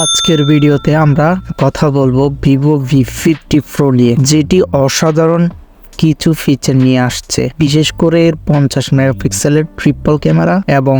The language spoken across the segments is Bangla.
আজকের ভিডিওতে আমরা কথা বলব ভিভো ভি ফিফটি প্রো নিয়ে, যেটি অসাধারণ কিছু ফিচার নিয়ে আসছে। বিশেষ করে এর পঞ্চাশ মেগাপিক্সেলের ট্রিপল ক্যামেরা এবং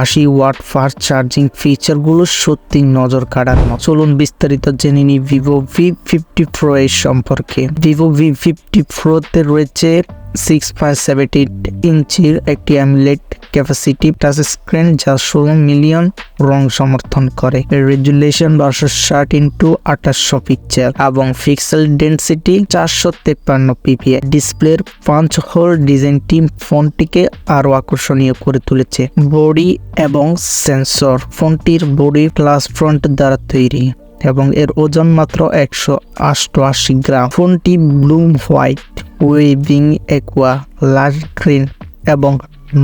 আশি ওয়াট ফাস্ট চার্জিং ফিচারগুলো সত্যি নজর কাড়ার চলুন বিস্তারিত জেনে নিই ভিভো ভি ফিফটি প্রো এর সম্পর্কে। ভিভো ভি ফিফটি প্রোতে রয়েছে সিক্স পয়েন্ট সেভেন্টি ইঞ্চির একটি অ্যামুলেট ক্যাপাসিটি টাচ স্ক্রিন যা ষোলো মিলিয়ন রং সমর্থন করে। রেজুলেশন বারোশো ষাট ইন্টু আঠাশশো পিকচার এবং পিক্সেল ডেন্সিটি চারশো তেপ্পান্ন পিপিএ ডিসপ্লের পাঁচ হোল ডিজাইনটি ফোনটিকে আরও আকর্ষণীয় করে তুলেছে। বডি এবং সেন্সর ফোনটির বডি গ্লাস ফ্রন্ট দ্বারা তৈরি এবং এর ওজন মাত্র একশো অষ্টআশি গ্রাম। ফোনটি bloom white waving aqua light green এবং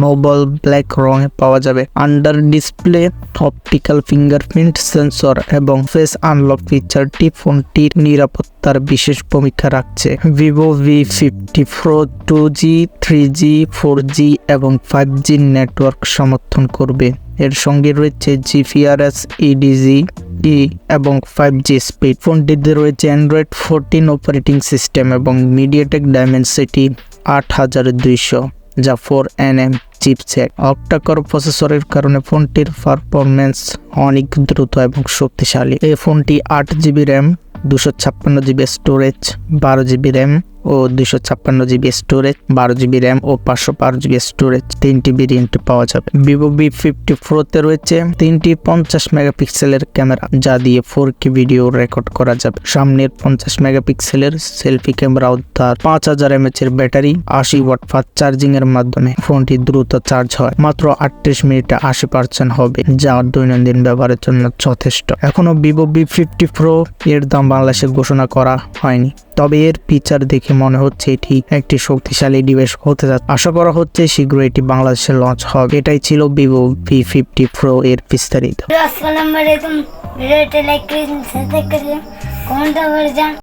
নোবল ব্ল্যাক রঙে পাওয়া যাবে। Under display optical fingerprint sensor এবং ফেস আনলক ফিচারটি ফোনটির নিরাপত্তার বিশেষ ভূমিকা রাখছে। Vivo V fifty pro two G three G four G এবং ফাইভ জি নেটওয়ার্ক সমর্থন করবে। এর সঙ্গে রয়েছে জিপিআরএস ইডিজি ই এবং ফাইভ জি স্পিড ফোনটিতে রয়েছে অ্যান্ড্রয়েড ফোরটিন অপারেটিং সিস্টেম এবং মিডিয়াটেক ডায়মেনসিটি আট হাজার দুইশো, যা four N M chipset octacore প্রসেসরের কারণে ফোনটির পারফরমেন্স অনেক দ্রুত এবং শক্তিশালী। এই ফোনটি আট জিবি র্যাম দুশো ছাপ্পান্ন জিবি স্টোরেজ বারো জিবি র্যাম ও দুশো ছাপ্পান্ন জিবি স্টোরেজ বারো জিবি র্যাম ও পাঁচশো বারো জিবি স্টোরেজ তিনটি ভেরিয়েন্টে পাওয়া যাবে। ভিভো বি ফিফটি ফোরতে রয়েছে তিনটি পঞ্চাশ মেগাপিক্সেলের ক্যামেরা যা দিয়ে ফোর কে ভিডিও রেকর্ড করা যাবে। সামনের পঞ্চাশ মেগাপিক্সেলের সেলফি ক্যামেরা উদ্ধার, পাঁচ হাজার এমএচ এর ব্যাটারি, আশি ওয়াট ফাস্ট চার্জিং এর মাধ্যমে ফোনটি দ্রুত চার্জ হয়। মাত্র আটত্রিশ মিনিটে আশি পার্সেন্ট হবে, যা দৈনন্দিন ব্যবহারের জন্য যথেষ্ট। এখনও ভিভো বি ফিফটি প্রো এর দাম বাংলাদেশে ঘোষণা করা হয়নি, তবে এর ফিচার দেখে মনে হচ্ছে এটি একটি শক্তিশালী ডিভাইস হতে যাচ্ছে। আশা করা হচ্ছে শীঘ্রই এটি বাংলাদেশে লঞ্চ হবে। এটাই ছিল ভিভো ভি ফিফটি প্রো এর বিস্তারিত। ভিডিওটি লাইক করে সাথে করে কমেন্ট করে যান